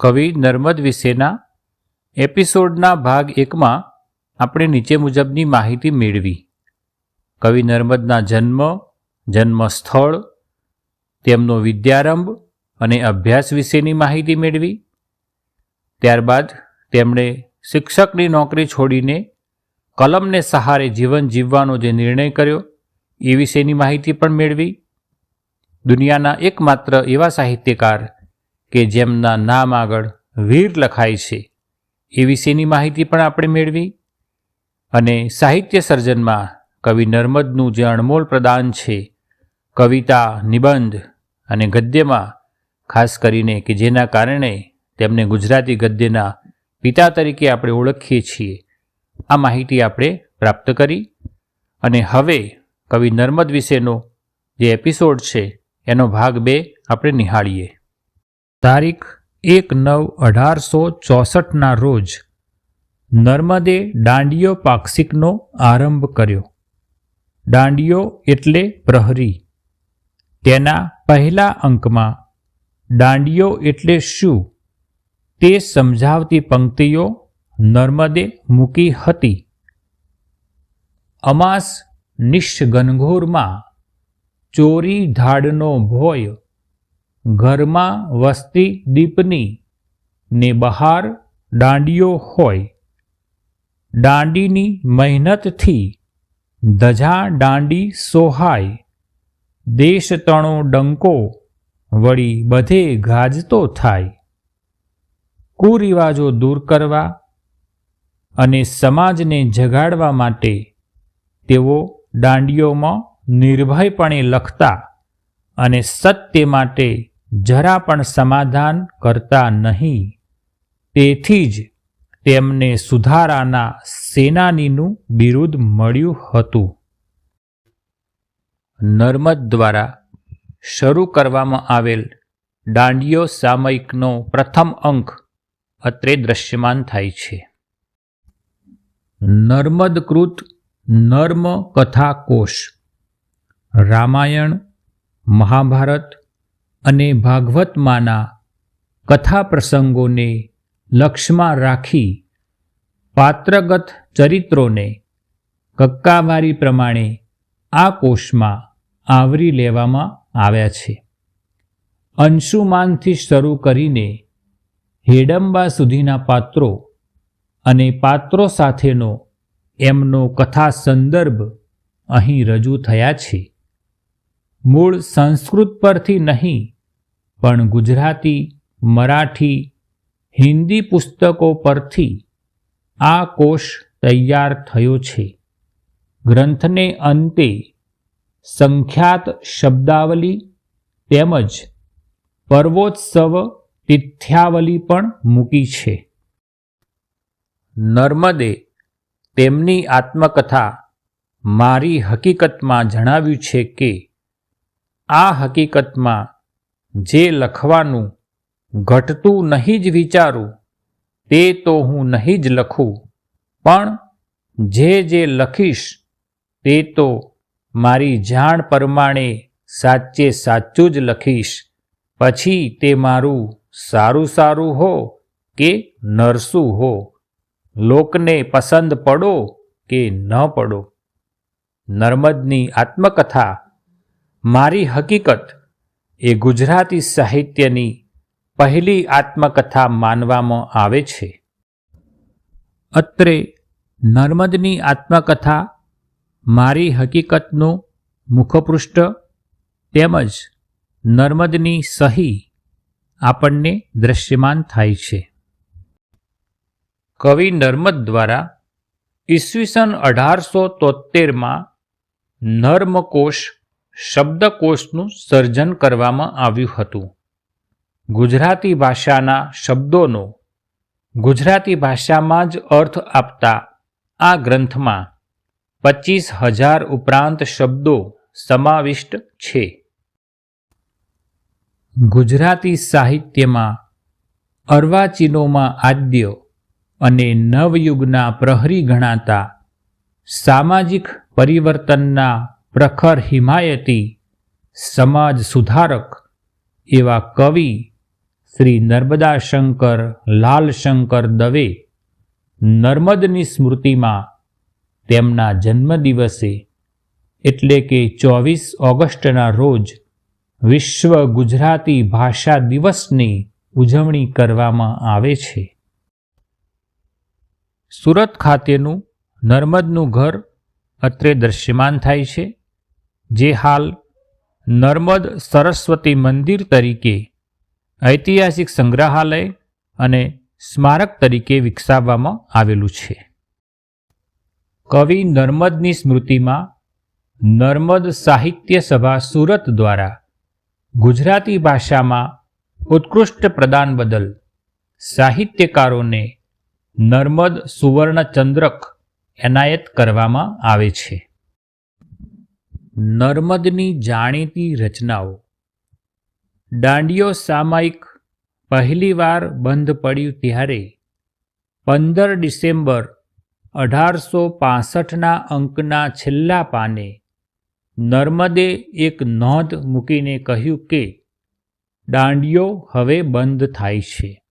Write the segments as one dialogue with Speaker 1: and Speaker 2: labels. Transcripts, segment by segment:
Speaker 1: કવિ નર્મદ વિશેના એપિસોડના ભાગ એકમાં આપણે નીચે મુજબની માહિતી મેળવી. કવિ નર્મદના જન્મ જન્મ સ્થળ તેમનો વિદ્યારંભ અને અભ્યાસ વિશેની માહિતી મેળવી. ત્યારબાદ તેમણે શિક્ષકની નોકરી છોડીને કલમને સહારે જીવન જીવવાનો જે નિર્ણય કર્યો એ વિશેની માહિતી પણ મેળવી. દુનિયાના એકમાત્ર એવા સાહિત્યકાર કે જેમના નામ આગળ વીર લખાય છે. એ વિશેની માહિતી પણ આપણે મેળવી? અને સાહિત્ય સર્જનમાં કવિ નર્મદનું જે અણમોલ પ્રદાન છે, કવિતા, નિબંધ અને ગદ્યમાં, ખાસ કરીને કે જેના કારણે તેમને ગુજરાતી ગદ્યના પિતા તરીકે આપણે ઓળખીએ છીએ, આ માહિતી આપણે પ્રાપ્ત કરી. અને હવે કવિ નર્મદ વિશેનો જે એપિસોડ છે, એનો ભાગ બે આપણે નિહાળીએ. તારીખ એક નવ અઢારસો ચોસઠના રોજ નર્મદે દાંડિયો પાક્ષિકનો આરંભ કર્યો. દાંડિયો એટલે પ્રહરી. તેના પહેલા અંકમાં દાંડિયો એટલે શું તે સમજાવતી પંક્તિઓ નર્મદે મૂકી હતી. અમાસ નિશ્ચગનઘોરમાં ચોરી ધાડનો ભોય ઘરમાં વસ્તી દીપની ને બહાર દાંડિયો હોય. દાંડીની મહેનતથી ધજા દાંડી સોહાય. દેશ તણો ડંકો વળી બધે ગાજતો થાય. કુરિવાજો દૂર કરવા અને સમાજને જગાડવા માટે તેઓ દાંડીઓમાં નિર્ભયપણે લખતા અને સત્ય માટે જરા પણ સમાધાન કરતા નહીં. તેથી જ તેમને સુધારાના સેનાનીનું બિરુદ મળ્યું હતું. નર્મદ દ્વારા શરૂ કરવામાં આવેલ દાંડિયો સામયિકનો પ્રથમ અંક અત્રે દ્રશ્યમાન થાય છે. નર્મદકૃત નર્મ કથા કોશ રામાયણ, મહાભારત અને ભાગવતમાંના કથા પ્રસંગોને લક્ષમાં રાખી પાત્રગત ચરિત્રોને કક્કાવારી પ્રમાણે આ કોષમાં આવરી લેવામાં આવ્યા છે. અંશુમાનથી શરૂ કરીને હેડંબા સુધીના પાત્રો અને પાત્રો સાથેનો એમનો કથા સંદર્ભ અહીં રજૂ થયા છે. મૂળ સંસ્કૃત પરથી નહીં પણ ગુજરાતી, મરાઠી, હિન્દી પુસ્તકો પરથી આ કોષ તૈયાર થયો છે. ગ્રંથને અંતે સંખ્યાત શબ્દાવલી તેમજ પર્વોત્સવ તિથ્યાવલી પણ મૂકી છે. નર્મદે તેમની આત્મકથા મારી હકીકતમાં જણાવ્યું છે કે, આ હકીકતમાં જે લખવાનું ઘટતું નહીં જ વિચારું, તે તો હું નહીં જ લખું. પણ જે જે લખીશ, તે તો મારી જાણ પ્રમાણે સાચે સાચું જ લખીશ. પછી તે મારું સારું સારું હો કે નરસું હો? લોકને પસંદ પડો કે ન પડો? નર્મદની આત્મકથા, મારી હકીકત એ ગુજરાતી સાહિત્યની પહેલી આત્મકથા માનવામાં આવે છે. અત્રે નર્મદની આત્મકથા મારી હકીકતનું મુખપૃષ્ઠ તેમજ નર્મદની સહી આપણને દ્રશ્યમાન થાય છે. કવિ નર્મદ દ્વારા ઈસવીસન અઢારસો તોતેરમાં નર્મકોશ શબ્દકોશનું સર્જન કરવામાં આવ્યું હતું. ગુજરાતી ભાષાના શબ્દોનો ગુજરાતી ભાષામાં જ અર્થ આપતા આ ગ્રંથમાં પચીસ હજાર ઉપરાંત શબ્દો સમાવિષ્ટ છે. ગુજરાતી સાહિત્યમાં અર્વાચીનોમાં આદ્ય અને નવયુગના પ્રહરી ગણાતા સામાજિક પરિવર્તનના પ્રખર હિમાયતી, સમાજ સુધારક એવા કવિ શ્રી નર્મદા શંકર લાલશંકર દવે નર્મદની સ્મૃતિમાં તેમના જન્મદિવસે એટલે કે ચોવીસ ઓગસ્ટના રોજ વિશ્વ ગુજરાતી ભાષા દિવસની ઉજવણી કરવામાં આવે છે. સુરત ખાતેનું નર્મદનું ઘર અત્રે દ્રશ્યમાન થાય છે. જે હાલ નર્મદ સરસ્વતી મંદિર તરીકે ઐતિહાસિક સંગ્રહાલય અને સ્મારક તરીકે વિકસાવવામાં આવેલું છે. કવિ નર્મદની સ્મૃતિમાં નર્મદ સાહિત્ય સભા સુરત દ્વારા ગુજરાતી ભાષામાં ઉત્કૃષ્ટ પ્રદાન બદલ સાહિત્યકારોને નર્મદ સુવર્ણચંદ્રક એનાયત કરવામાં આવે છે. નર્મદની જાણીતી રચનાઓ. દાંડિયો સામાયિક પહેલીવાર બંધ પડ્યું ત્યારે પંદર ડિસેમ્બર અઢારસો પાસઠના અંકના છેલ્લા પાને નર્મદે એક નોંધ મૂકીને કહ્યું કે દાંડિયો હવે બંધ થાય છે.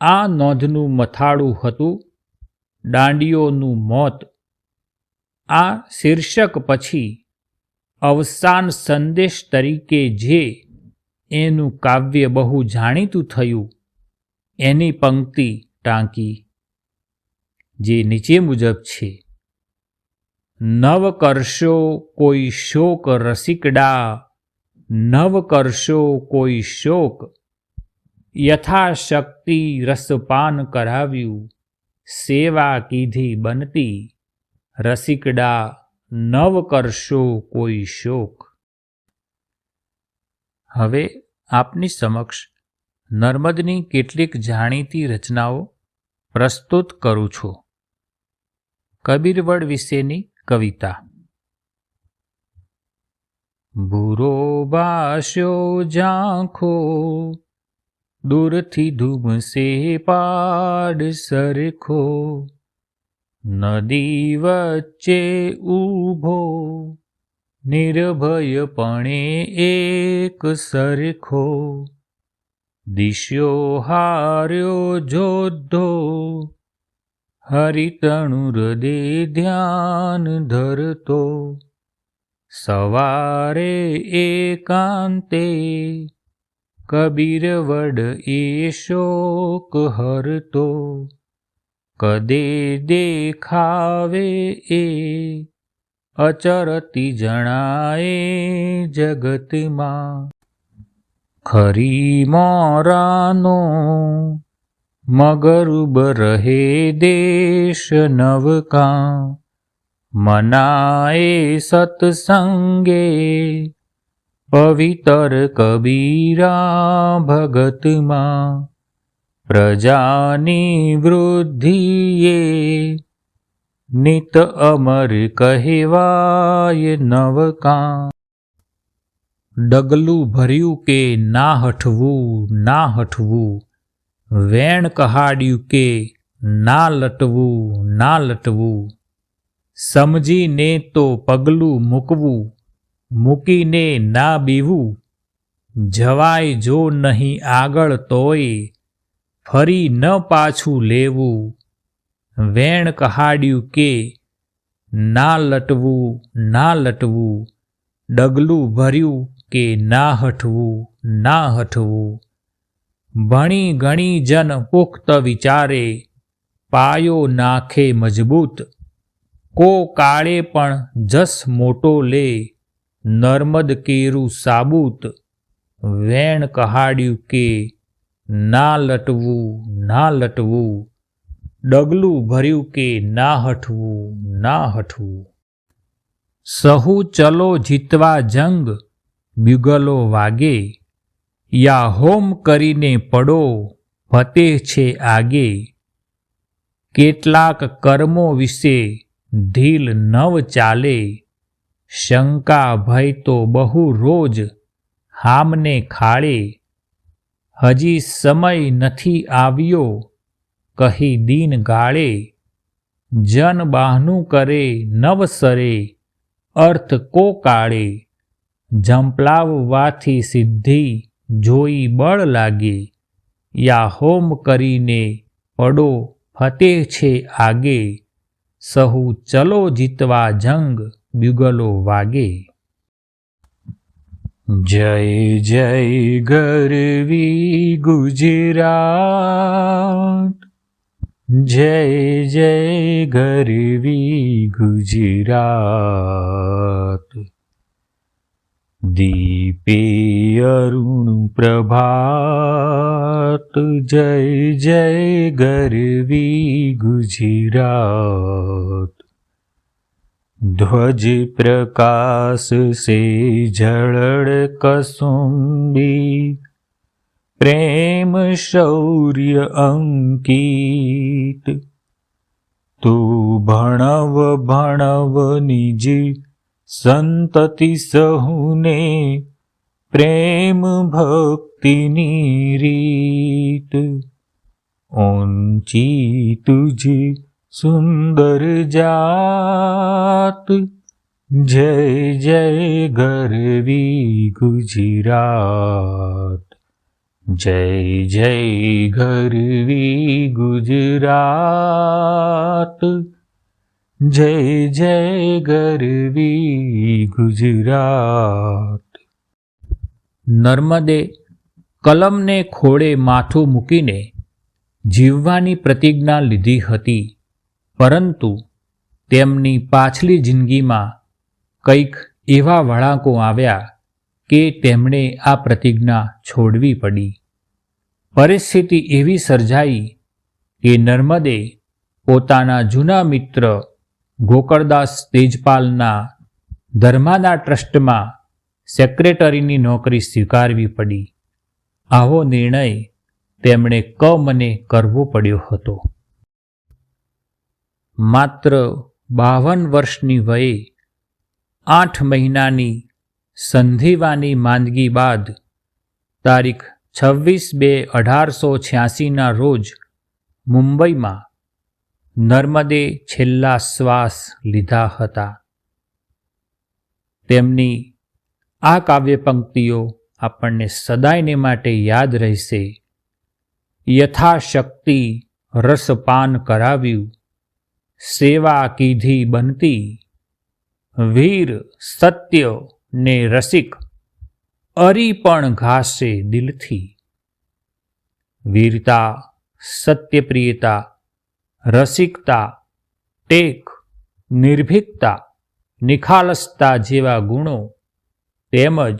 Speaker 1: આ નોંધનું મથાળું હતું દાંડિયોનું મોત. આ શીર્ષક પછી અવસાન સંદેશ તરીકે જે એનું કાવ્ય બહુ જાણીતું થયું, એની પંક્તિ ટાંકી, જે નીચે મુજબ છે. નવ કરશો કોઈ શોક રસિકડા નવ કરશો કોઈ શોક યથાશક્તિ રસપાન કરાવ્યું, સેવા કીધી બનતી રસિકડા. નવ કરશો કોઈ શોક. હવે આપની સમક્ષ નર્મદની કેટલીક જાણીતી રચનાઓ પ્રસ્તુત કરું છું. કબીરવડ વિશેની કવિતા. ભૂરો બાસ્યો ઝાંખો દૂરથી ધૂમસે પાડ સરખો. નદી વચ્ચે ઊભો, નિર્ભયપણે એક સરખો દિશ્યો હાર્યો જોધો. હરિતણુ હૃદય ધ્યાન ધરતો, સવારે એકાંતે કબીર વડ એ શોક હરતો. કદે દેખાવે એ? અચરતી જણાએ જગતમાં ખરી મોરાનો મગરૂબ રહે દેશ નવકા. મનાએ સત્સંગે પવિતર કબીરા ભગતમાં પ્રજાની વૃદ્ધિએ નિત અમર કહેવાય નવકા ડગલું ભર્યું કે ના હઠવું ના હઠવું વેણ કહાડ્યું કે ના લટવું ના લટવું સમજીને તો પગલું મૂકવું, મૂકીને ના બીવું. જવાય જો નહીં આગળ તોય ફરી ન પાછું લેવું. વેણ કહાડ્યું કે, ના લટવું ના લટવું. ડગલું ભર્યું કે, ના હઠવું ના હઠવું. ભણી ગણી જન પુખ્ત વિચારે, પાયો નાખે મજબૂત. કો કાળે પણ જસ મોટો લે, નર્મદ કેરું સાબૂત. વેણ કહાડ્યું કે ના લટવું ના લટવું. ડગલું ભર્યું કે ના હઠવું ના હઠવું. સહુ ચલો જીતવા જંગ બ્યુગલો વાગે. યા હોમ કરીને પડો ફતે છે આગે. કેટલાક કર્મો વિશે ઢીલ નવ ચાલે. શંકા ભય તો બહુ રોજ, હામને ખાળે. હજી સમય નથી આવ્યો, કહી દિન ગાળે, જન બાહનું કરે નવસરે અર્થ કો કાળે, ઝંપલાવવાથી સિદ્ધિ જોઈ બળ લાગે, યા હોમ કરીને પડો ફતે છે આગે, સહુ ચલો જીતવા જંગ બ્યુગલો વાગે. जय जय गरवि गुजरात। जय जय गरवि गुजरात। दीपे अरुण प्रभात। जय जय गरवि गुजरात। ધ્વજ પ્રકાશ સે ઝળળ કસુંબી પ્રેમ શૌર્ય અંકિત. તું ભણવ ભણવ નિજી સંતતિ સહુને પ્રેમ ભક્તિની રીત. ઊંચી તુજી સુંદર જાત જય જય ગરવી ગુજરાત જય જય ગરવી ગુજરાત જય જય ગરવી ગુજરાત નર્મદે કલમને ખોળે માથું મૂકીને જીવવાની પ્રતિજ્ઞા લીધી હતી. પરંતુ તેમની પાછલી જિંદગીમાં કંઈક એવા વળાંકો આવ્યા કે તેમણે આ પ્રતિજ્ઞા છોડવી પડી. પરિસ્થિતિ એવી સર્જાઈ કે નર્મદે પોતાના જૂના મિત્ર ગોકળદાસ તેજપાલના ધર્માના ટ્રસ્ટમાં સેક્રેટરીની નોકરી સ્વીકારવી પડી. આવો નિર્ણય તેમણે કમને કરવો પડ્યો હતો. માત્ર બાવન વર્ષની વયે આઠ મહિનાની સંધિવાની માંદગી બાદ તારીખ છવ્વીસ બે અઢારસો છ્યાસીના રોજ મુંબઈમાં નર્મદે છેલ્લા શ્વાસ લીધા હતા. તેમની આ કાવ્ય પંક્તિઓ આપણને સદાયને માટે યાદ રહેશે. યથાશક્તિ રસપાન કરાવ્યું. સેવા કીધી બનતી, વીર સત્ય ને રસિક, અરી પણ ઘાસે દિલથી. વીરતા, સત્યપ્રિયતા, રસિકતા, ટેક, નિર્ભિકતા, નિખાલસતા જેવા ગુણો, તેમજ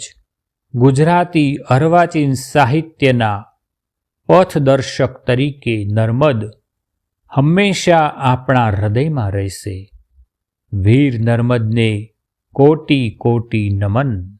Speaker 1: ગુજરાતી અર્વાચીન સાહિત્યના પથદર્શક તરીકે નર્મદ હંમેશા આપણા હૃદયમાં રહેશે. વીર નર્મદને કોટી કોટી નમન.